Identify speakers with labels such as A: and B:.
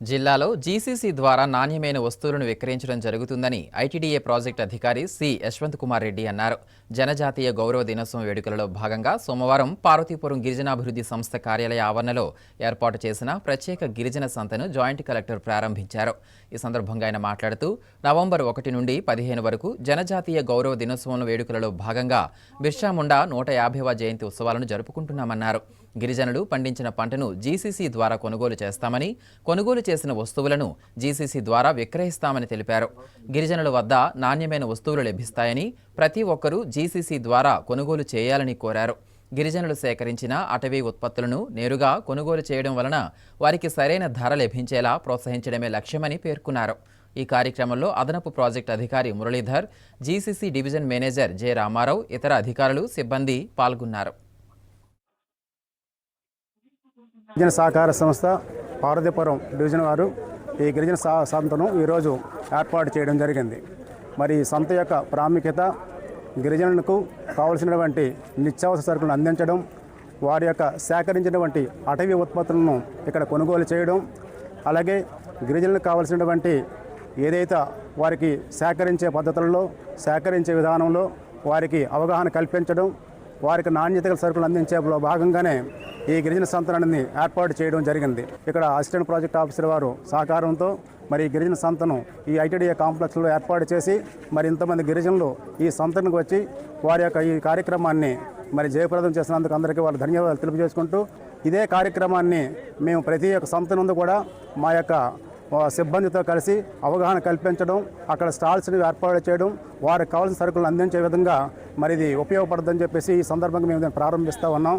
A: జిల్లాలో జీసీసీ ద్వారా నాణ్యమైన వస్తువులను విక్రయించడం జరుగుతుందని ఐటీడీఏ ప్రాజెక్ట్ అధికారి సి యశ్వంత్ కుమార్ రెడ్డి అన్నారు. జనజాతీయ గౌరవ దినోత్సవం వేడుకలలో భాగంగా సోమవారం పార్వతీపురం గిరిజనాభివృద్ధి సంస్థ కార్యాలయ ఆవరణలో ఏర్పాటు చేసిన ప్రత్యేక గిరిజన సంతను జాయింట్ కలెక్టర్ ప్రారంభించారు. ఈ సందర్భంగా ఆయన మాట్లాడుతూ నవంబర్ ఒకటి నుండి పదిహేను వరకు జనజాతీయ గౌరవ దినోత్సవం వేడుకలలో భాగంగా బిర్షాముండా నూట యాభైవ జయంతి ఉత్సవాలను జరుపుకుంటున్నామన్నారు. గిరిజనులు పండించిన పంటను జీసీసీ ద్వారా కొనుగోలు చేస్తామని కొనుగోలు చేసిన వస్తువులను జీసీసీ ద్వారా విక్రయిస్తామని తెలిపారు. గిరిజనుల వద్ద నాణ్యమైన వస్తువులు లభిస్తాయని ప్రతి ఒక్కరూ జీసీసీ ద్వారా కొనుగోలు చేయాలని కోరారు. గిరిజనులు సేకరించిన అటవీ ఉత్పత్తులను నేరుగా కొనుగోలు చేయడం వలన వారికి సరైన ధర లభించేలా ప్రోత్సహించడమే లక్ష్యమని పేర్కొన్నారు. ఈ కార్యక్రమంలో అదనపు ప్రాజెక్ట్ అధికారి Muralidhar GCC division manager J Ramarao ఇతర అధికారులు సిబ్బంది పాల్గొన్నారు.
B: సహకార సంస్థ పార్వతీపురం డివిజన్ వారు ఈ గిరిజన సా సంతను ఈరోజు ఏర్పాటు చేయడం జరిగింది. మరి ఈ సంత యొక్క ప్రాముఖ్యత గిరిజనులకు కావలసినటువంటి నిత్యావసర సరుకులను అందించడం వారి యొక్క సేకరించినటువంటి అటవీ ఉత్పత్తులను ఇక్కడ కొనుగోలు చేయడం అలాగే గిరిజనులకు కావలసినటువంటి ఏదైతే వారికి సేకరించే పద్ధతులలో సేకరించే విధానంలో వారికి అవగాహన కల్పించడం వారికి నాణ్యత గల సరుకులు అందించేలో భాగంగానే ఈ గిరిజన సంతనాన్ని ఏర్పాటు చేయడం జరిగింది. ఇక్కడ అసిస్టెంట్ ప్రాజెక్ట్ ఆఫీసర్ వారు సహకారంతో మరి ఈ గిరిజన సంతను ఈ ఐటీడీఏ కాంప్లెక్స్లో ఏర్పాటు చేసి మరి ఇంతమంది గిరిజనులు ఈ సంతకు వచ్చి వారి యొక్క ఈ కార్యక్రమాన్ని మరి జయప్రదం చేసినందుకు అందరికీ వాళ్ళు ధన్యవాదాలు తెలియజేసుకుంటూ ఇదే కార్యక్రమాన్ని మేము ప్రతి ఒక్క సంత నుండి కూడా మా యొక్క సిబ్బందితో కలిసి అవగాహన కల్పించడం అక్కడ స్టాల్స్ని ఏర్పాటు చేయడం వారికి కావాల్సిన సరుకులను అందించే విధంగా మరి ఇది ఉపయోగపడుతుందని చెప్పేసి ఈ సందర్భంగా మేము దీన్ని ప్రారంభిస్తూ ఉన్నాం.